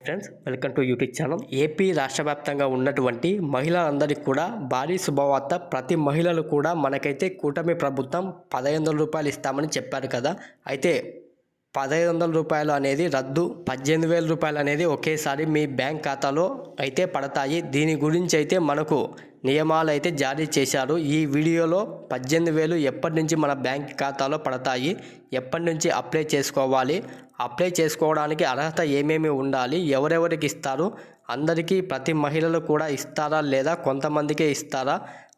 Friends welcome to YouTube channel AP రాష్ట్ర వ్యాప్తంగా ఉన్నటువంటి మహిళలందరికీ కూడా భారీ శుభవార్త. ప్రతి మహిళలు కూడా మనకైతే కూటమి ప్రభుత్వం పదహైదు వందల రూపాయలు ఇస్తామని చెప్పారు కదా. అయితే పదహైదు వందల రూపాయలు అనేది రద్దు పద్దెనిమిది వేల రూపాయలు అనేది ఒకేసారి మీ బ్యాంక్ ఖాతాలో అయితే పడతాయి. దీని గురించి అయితే మనకు నియమాలు అయితే జారీ చేశారు. ఈ వీడియోలో పద్దెనిమిది వేలు ఎప్పటి నుంచి మన బ్యాంక్ ఖాతాలో పడతాయి ఎప్పటి నుంచి అప్లై చేసుకోవాలి అప్లై చేసుకోవడానికి అర్హత ఏమేమి ఉండాలి ఎవరెవరికి ఇస్తారు అందరికీ ప్రతి మహిళలు కూడా ఇస్తారా లేదా కొంతమందికే ఇస్తారా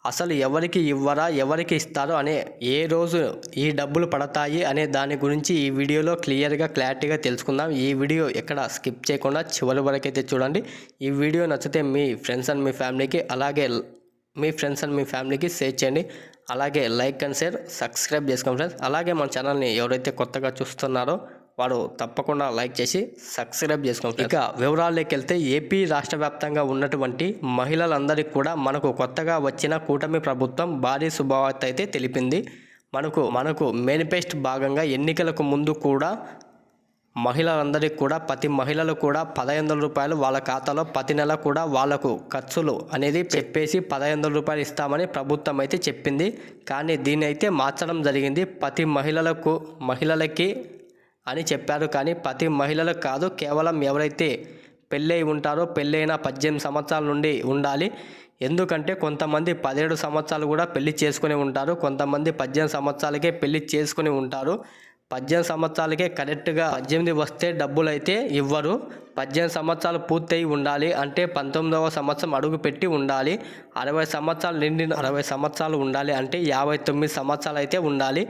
అసలు ఎవరికి ఇవ్వరా ఎవరికి ఇస్తారు అనే ఏ రోజు ఈ డబ్బులు పడతాయి అనే దాని గురించి ఈ వీడియోలో క్లియర్గా క్లారిటీగా తెలుసుకుందాం. ఈ వీడియో ఎక్కడ స్కిప్ చేయకుండా చివరి వరకైతే చూడండి. ఈ వీడియో నచ్చితే మీ ఫ్రెండ్స్ అండ్ మీ ఫ్యామిలీకి అలాగే మీ ఫ్రెండ్స్ అండ్ మీ ఫ్యామిలీకి షేర్ చేయండి. అలాగే లైక్ అండ్ షేర్ సబ్స్క్రైబ్ చేసుకోండి ఫ్రెండ్స్. అలాగే మన ఛానల్ని ఎవరైతే కొత్తగా చూస్తున్నారో వారు తప్పకుండా లైక్ చేసి సబ్స్క్రైబ్ చేసుకోండి ఇక వివరాల్లోకి వెళ్తే ఏపీ రాష్ట్ర వ్యాప్తంగా ఉన్నటువంటి మహిళలందరికీ కూడా మనకు కొత్తగా వచ్చిన కూటమి ప్రభుత్వం భారీ శుభవార్త అయితే తెలిపింది. మనకు మనకు మేనిఫెస్ట్ భాగంగా ఎన్నికలకు ముందు కూడా మహిళలందరికీ కూడా ప్రతి మహిళలు కూడా పదహైదు వందల రూపాయలు వాళ్ళ ఖాతాలో ప్రతి నెల కూడా వాళ్ళకు ఖర్చులు అనేది చెప్పేసి పదహైదు వందల రూపాయలు ఇస్తామని ప్రభుత్వం అయితే చెప్పింది. కానీ దీన్ని అయితే మార్చడం జరిగింది. ప్రతి మహిళలకు మహిళలకి అని చెప్పారు. కానీ ప్రతి మహిళలకు కాదు కేవలం ఎవరైతే పెళ్ళై ఉంటారో పెళ్ళైన పద్దెనిమిది సంవత్సరాల నుండి ఉండాలి. ఎందుకంటే కొంతమంది పదిహేడు సంవత్సరాలు కూడా పెళ్ళి చేసుకుని ఉంటారు. కొంతమంది పద్దెనిమిది సంవత్సరాలకే పెళ్ళి చేసుకుని ఉంటారు. పద్దెనిమిది సంవత్సరాలకే కరెక్ట్గా పద్దెనిమిది వస్తే డబ్బులు అయితే ఇవ్వరు. పద్దెనిమిది సంవత్సరాలు పూర్తయి ఉండాలి అంటే పంతొమ్మిదవ సంవత్సరం అడుగు పెట్టి ఉండాలి. అరవై సంవత్సరాలు నిండిన అరవై సంవత్సరాలు ఉండాలి అంటే యాభై తొమ్మిది సంవత్సరాలు అయితే ఉండాలి.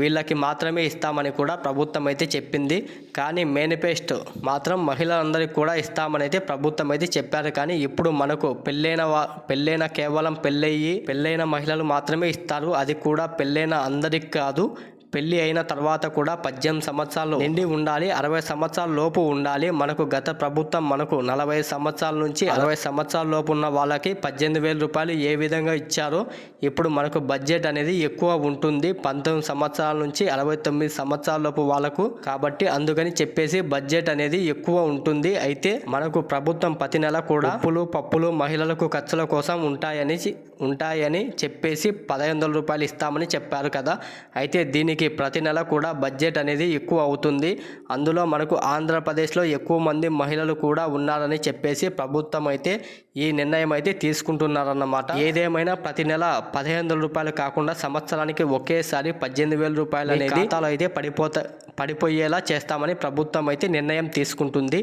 వీళ్ళకి మాత్రమే ఇస్తామని కూడా ప్రభుత్వం అయితే చెప్పింది. కానీ మేనిఫెస్టో మాత్రం మహిళలందరికీ కూడా ఇస్తామని అయితే ప్రభుత్వం అయితే చెప్పారు. కానీ ఇప్పుడు మనకు పెళ్ళైన వా పెళ్ళైన కేవలం పెళ్ళయ్యి పెళ్ళైన మహిళలు మాత్రమే ఇస్తారు. అది కూడా పెళ్ళైన అందరికి కాదు. పెళ్ళి అయిన తర్వాత కూడా పద్దెనిమిది సంవత్సరాలు నిండి ఉండాలి అరవై సంవత్సరాల లోపు ఉండాలి. మనకు గత ప్రభుత్వం మనకు నలభై సంవత్సరాల నుంచి అరవై సంవత్సరాల లోపు ఉన్న వాళ్ళకి పద్దెనిమిది వేల రూపాయలు ఏ విధంగా ఇచ్చారో ఇప్పుడు మనకు బడ్జెట్ అనేది ఎక్కువ ఉంటుంది. పంతొమ్మిది సంవత్సరాల నుంచి అరవై తొమ్మిది సంవత్సరాల లోపు వాళ్ళకు కాబట్టి అందుకని చెప్పేసి బడ్జెట్ అనేది ఎక్కువ ఉంటుంది. అయితే మనకు ప్రభుత్వం ప్రతి నెల కూడా ఉప్పులు పప్పులు మహిళలకు ఖర్చుల కోసం ఉంటాయని ఉంటాయని చెప్పేసి పదహైదు వందల రూపాయలు ఇస్తామని చెప్పారు కదా. అయితే దీనికి ప్రతి నెల కూడా బడ్జెట్ అనేది ఎక్కువ అవుతుంది. అందులో మనకు ఆంధ్రప్రదేశ్లో ఎక్కువ మంది మహిళలు కూడా ఉన్నారని చెప్పేసి ప్రభుత్వం అయితే ఈ నిర్ణయం అయితే తీసుకుంటున్నారన్నమాట. ఏదేమైనా ప్రతి నెల పదిహేను వందల రూపాయలు కాకుండా సంవత్సరానికి ఒకేసారి పద్దెనిమిది వేల రూపాయలు అనేది ఖాతాలో అయితే పడిపోతా పడిపోయేలా చేస్తామని ప్రభుత్వం అయితే నిర్ణయం తీసుకుంటుంది.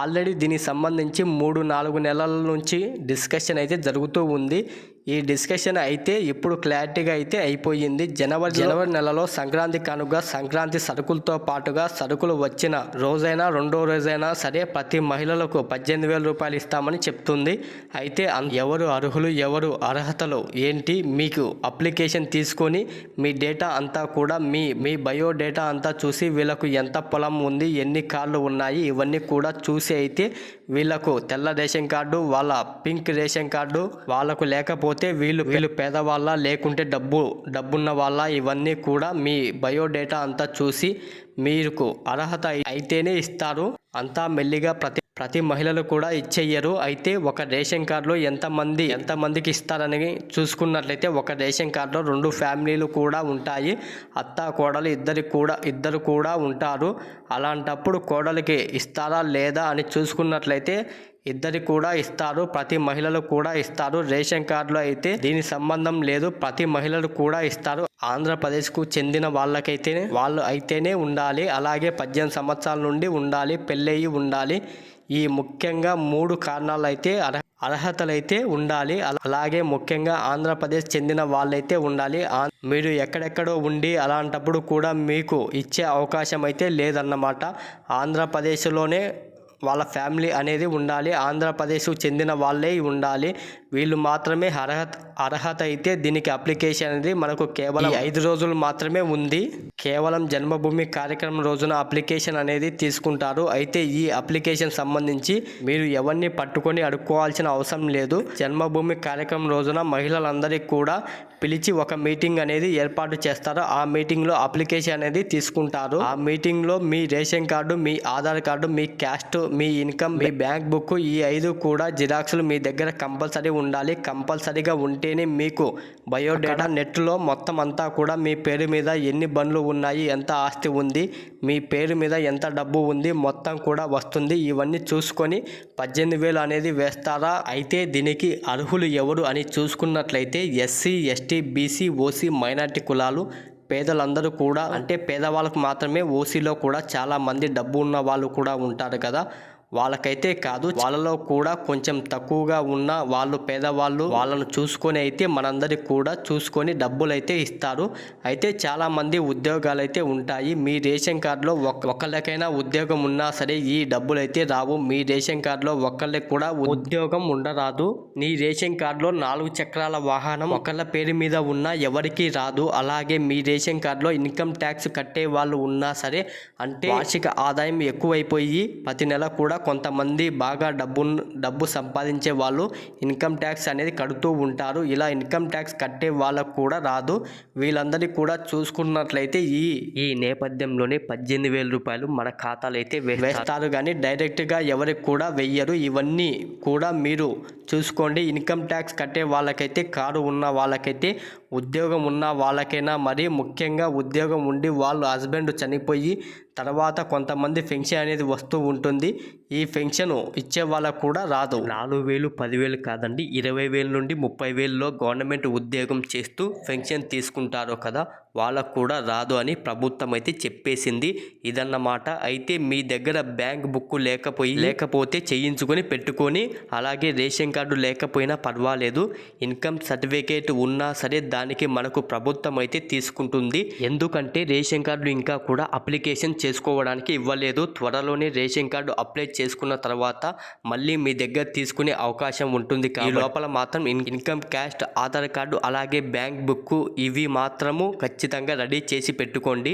ఆల్రెడీ దీనికి సంబంధించి మూడు నాలుగు నెలల నుంచి డిస్కషన్ అయితే జరుగుతూ ఉంది. ఈ డిస్కషన్ అయితే ఇప్పుడు క్లారిటీగా అయితే అయిపోయింది. జనవరి జనవరి నెలలో సంక్రాంతి కానుక సంక్రాంతి సరుకులతో పాటుగా సరుకులు వచ్చిన రోజైనా రెండో రోజైనా సరే ప్రతి మహిళలకు పద్దెనిమిది వేల రూపాయలు ఇస్తామని చెప్తుంది. అయితే ఎవరు అర్హులు ఎవరు అర్హతలు ఏంటి? మీకు అప్లికేషన్ తీసుకొని మీ డేటా అంతా కూడా మీ మీ బయో డేటా అంతా చూసి వీళ్ళకు ఎంత పొలం ఉంది ఎన్ని కార్లు ఉన్నాయి ఇవన్నీ కూడా చూసి అయితే వీళ్ళకు తెల్ల రేషన్ కార్డు వాళ్ళ పింక్ రేషన్ కార్డు వాళ్ళకు లేకపోతే వీళ్ళు వీళ్ళు పేదవాళ్ళ లేకుంటే డబ్బు డబ్బున్న వాళ్ళ ఇవన్నీ కూడా మీ బయోడేటా అంతా చూసి మీకు అర్హత అయితేనే ఇస్తారు. అంతా మెల్లిగా ప్రతి ప్రతి మహిళలు కూడా ఇచ్చేయరు. అయితే ఒక రేషన్ కార్డులో ఎంతమంది ఎంతమందికి ఇస్తారని చూసుకున్నట్లయితే ఒక రేషన్ కార్డులో రెండు ఫ్యామిలీలు కూడా ఉంటాయి. అత్త కోడలు ఇద్దరికి కూడా ఇద్దరు కూడా ఉంటారు. అలాంటప్పుడు కోడలికి ఇస్తారా లేదా అని చూసుకున్నట్లయితే ఇద్దరు కూడా ఇస్తారు ప్రతి మహిళలు కూడా ఇస్తారు. రేషన్ కార్డులో అయితే దీని సంబంధం లేదు ప్రతి మహిళలు కూడా ఇస్తారు. ఆంధ్రప్రదేశ్కు చెందిన వాళ్ళకైతేనే వాళ్ళు అయితేనే ఉండాలి. అలాగే పద్దెనిమిది సంవత్సరాల నుండి ఉండాలి పెళ్ళయి ఉండాలి. ఈ ముఖ్యంగా మూడు కారణాలు అయితే అర్హ అర్హతలైతే ఉండాలి. అలాగే ముఖ్యంగా ఆంధ్రప్రదేశ్ చెందిన వాళ్ళైతే ఉండాలి. మీరు ఎక్కడెక్కడో ఉండి అలాంటప్పుడు కూడా మీకు ఇచ్చే అవకాశం అయితే లేదన్నమాట. ఆంధ్రప్రదేశ్లోనే వాళ్ళ ఫ్యామిలీ అనేది ఉండాలి. ఆంధ్రప్రదేశ్కు చెందిన వాళ్ళే ఉండాలి. వీళ్ళు మాత్రమే అర్హత అర్హత అయితే దీనికి అప్లికేషన్ అనేది మనకు కేవలం ఐదు రోజులు మాత్రమే ఉంది. కేవలం జన్మభూమి కార్యక్రమం రోజున అప్లికేషన్ అనేది తీసుకుంటారు. అయితే ఈ అప్లికేషన్ సంబంధించి మీరు ఎవరిని పట్టుకొని అడుక్కోవాల్సిన అవసరం లేదు. జన్మభూమి కార్యక్రమం రోజున మహిళలందరికీ కూడా పిలిచి ఒక మీటింగ్ అనేది ఏర్పాటు చేస్తారు. ఆ మీటింగ్లో అప్లికేషన్ అనేది తీసుకుంటారు. ఆ మీటింగ్లో మీ రేషన్ కార్డు మీ ఆధార్ కార్డు మీ క్యాస్ట్ మీ ఇన్కమ్ మీ బ్యాంక్ బుక్ ఈ ఐదు కూడా జిరాక్స్లు మీ దగ్గర కంపల్సరీ ఉండాలి. కంపల్సరీగా ఉంటేనే మీకు బయోడేటా నెట్లో మొత్తం అంతా కూడా మీ పేరు మీద ఎన్ని బండ్లు ఉన్నాయి ఎంత ఆస్తి ఉంది మీ పేరు మీద ఎంత డబ్బు ఉంది మొత్తం కూడా వస్తుంది. ఇవన్నీ చూసుకొని పద్దెనిమిది వేలు అనేది వేస్తారా? అయితే దీనికి అర్హులు ఎవరు అని చూసుకున్నట్లయితే SC ST BC OC minority కులాలు పేదలందరూ కూడా అంటే పేదవాళ్ళకు మాత్రమే ఓసీలో కూడా చాలా మంది డబ్బు ఉన్న వాళ్ళు కూడా ఉంటారు కదా. వాళ్ళకైతే కాదు వాళ్ళలో కూడా కొంచెం తక్కువగా ఉన్న వాళ్ళు పేదవాళ్ళు వాళ్ళను చూసుకొని అయితే మనందరికి కూడా చూసుకొని డబ్బులు అయితే ఇస్తారు. అయితే చాలామంది ఉద్యోగాలు అయితే ఉంటాయి. మీ రేషన్ కార్డులో ఒకళ్ళకైనా ఉద్యోగం ఉన్నా సరే ఈ డబ్బులు అయితే రావు. మీ రేషన్ కార్డులో ఒకళ్ళకి కూడా ఉద్యోగం ఉండరాదు. నీ రేషన్ కార్డులో నాలుగు చక్రాల వాహనం ఒకళ్ళ పేరు మీద ఉన్నా ఎవరికి రాదు. అలాగే మీ రేషన్ కార్డులో ఇన్కమ్ ట్యాక్స్ కట్టే వాళ్ళు ఉన్నా సరే అంటే వార్షిక ఆదాయం ఎక్కువైపోయి ప్రతి నెల కూడా కొంతమంది బాగా డబ్బు డబ్బు సంపాదించే వాళ్ళు ఇన్కమ్ ట్యాక్స్ అనేది కడుతూ ఉంటారు. ఇలా ఇన్కమ్ ట్యాక్స్ కట్టే వాళ్ళకు కూడా రాదు. వీళ్ళందరినీ కూడా చూసుకున్నట్లయితే ఈ ఈ నేపథ్యంలోనే పద్దెనిమిది వేల రూపాయలు మన ఖాతాలో అయితే వే- వేస్తారు కానీ డైరెక్ట్గా ఎవరికి కూడా వెయ్యరు. ఇవన్నీ కూడా మీరు చూసుకోండి. ఇన్కమ్ ట్యాక్స్ కట్టే వాళ్ళకైతే కారు ఉన్న వాళ్ళకైతే ఉద్యోగం ఉన్న వాళ్ళకైనా మరి ముఖ్యంగా ఉద్యోగం ఉండి వాళ్ళు హస్బెండ్ చనిపోయి తర్వాత కొంతమంది పెన్షన్ అనేది వస్తూ ఉంటుంది. ఈ పెన్షన్ ఇచ్చే వాళ్ళకు కూడా రాదు. నాలుగు వేలు పదివేలు కాదండి. ఇరవై వేల నుండి ముప్పై వేలలో గవర్నమెంట్ ఉద్యోగం చేస్తూ పెన్షన్ తీసుకుంటారు కదా. వాళ్ళకు కూడా రాదు అని ప్రభుత్వం అయితే చెప్పేసింది. ఇదన్నమాట. అయితే మీ దగ్గర బ్యాంక్ బుక్ లేకపోయి లేకపోతే చేయించుకొని పెట్టుకొని అలాగే రేషన్ కార్డు లేకపోయినా పర్వాలేదు. ఇన్కమ్ సర్టిఫికేట్ ఉన్నా సరే దానికి మనకు ప్రభుత్వం అయితే తీసుకుంటుంది. ఎందుకంటే రేషన్ కార్డు ఇంకా కూడా అప్లికేషన్ చేసుకోవడానికి ఇవ్వలేదు. త్వరలోనే రేషన్ కార్డు అప్లై చేసుకున్న తర్వాత మళ్ళీ మీ దగ్గర తీసుకునే అవకాశం ఉంటుంది. ఈ లోపల మాత్రం in- income caste Aadhaar card అలాగే బ్యాంక్ బుక్ ఇవి మాత్రము ఖచ్చితంగా ఖచ్చితంగా రెడీ చేసి పెట్టుకోండి.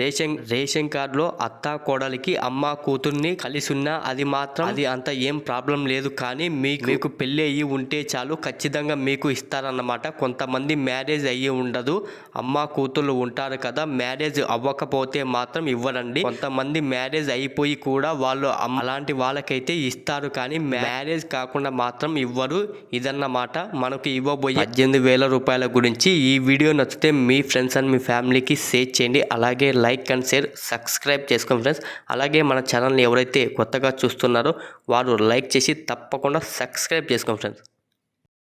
రేషన్ రేషన్ కార్డులో అత్త కోడలికి అమ్మ కూతుర్ని కలిసి ఉన్నా అది మాత్రం అది అంత ఏం ప్రాబ్లం లేదు కానీ మీకు మీకు పెళ్ళి అయ్యి ఉంటే చాలు ఖచ్చితంగా మీకు ఇస్తారన్నమాట. కొంతమంది మ్యారేజ్ అయ్యి ఉండదు. అమ్మ కూతుర్లు ఉంటారు కదా మ్యారేజ్ అవ్వకపోతే మాత్రం ఇవ్వరండి. కొంతమంది మ్యారేజ్ అయిపోయి కూడా వాళ్ళు అలాంటి వాళ్ళకైతే ఇస్తారు కానీ మ్యారేజ్ కాకుండా మాత్రం ఇవ్వరు. ఇదన్నమాట మనకు ఇవ్వబోయే పద్దెనిమిది వేల రూపాయల గురించి. ఈ వీడియో నచ్చితే మీ ఫ్రెండ్స్ అండ్ మీ ఫ్యామిలీకి షేర్ చేయండి. అలాగే లైక్ అండ్ షేర్ సబ్స్క్రైబ్ చేసుకోండి ఫ్రెండ్స్. అలాగే మన ఛానల్ని ఎవరైతే కొత్తగా చూస్తున్నారో వారు లైక్ చేసి తప్పకుండా సబ్స్క్రైబ్ చేసుకోండి ఫ్రెండ్స్.